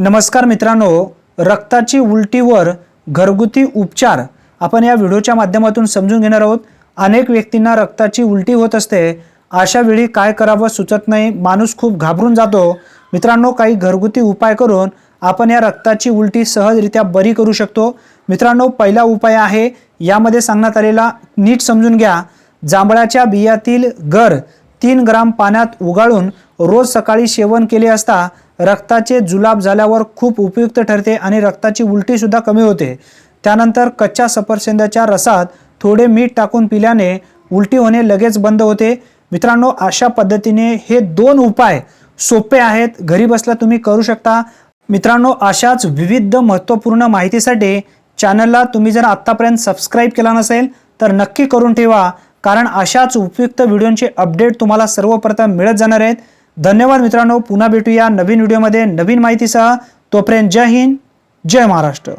नमस्कार मित्रांनो रक्ताची उलटीवर घरगुती उपचार आपण या व्हिडिओच्या माध्यमातून समजून घेणार आहोत. अनेक व्यक्तींना रक्ताची उलटी होत असते. अशा वेळी काय करावं सुचत नाही. माणूस खूप घाबरून जातो. मित्रांनो काही घरगुती उपाय करून आपण या रक्ताची उलटी सहजरित्या बरी करू शकतो. मित्रांनो पहिला उपाय आहे यामध्ये सांगण्यात आलेला नीट समजून घ्या. जांभळाच्या बियातील गर तीन ग्राम पाण्यात उगाळून रोज सकाळी सेवन केले असता रक्ताचे जुलाब झाल्यावर खूप उपयुक्त ठरते आणि रक्ताची उलटीसुद्धा कमी होते. त्यानंतर कच्च्या सफरचंदाच्या रसात थोडे मीठ टाकून पिल्याने उलटी होणे लगेच बंद होते. मित्रांनो अशा पद्धतीने हे दोन उपाय सोपे आहेत. घरी बसल्या तुम्ही करू शकता. मित्रांनो अशाच विविध महत्त्वपूर्ण माहितीसाठी चॅनलला तुम्ही जर आत्तापर्यंत सबस्क्राईब केला नसेल तर नक्की करून ठेवा. कारण अशाच उपयुक्त व्हिडिओंचे अपडेट तुम्हाला सर्वप्रथम मिळत जाणार आहेत. धन्यवाद मित्रांनो पुन्हा भेटूया नवीन व्हिडिओमध्ये नवीन माहितीसह. तोपर्यंत जय हिंद जय महाराष्ट्र.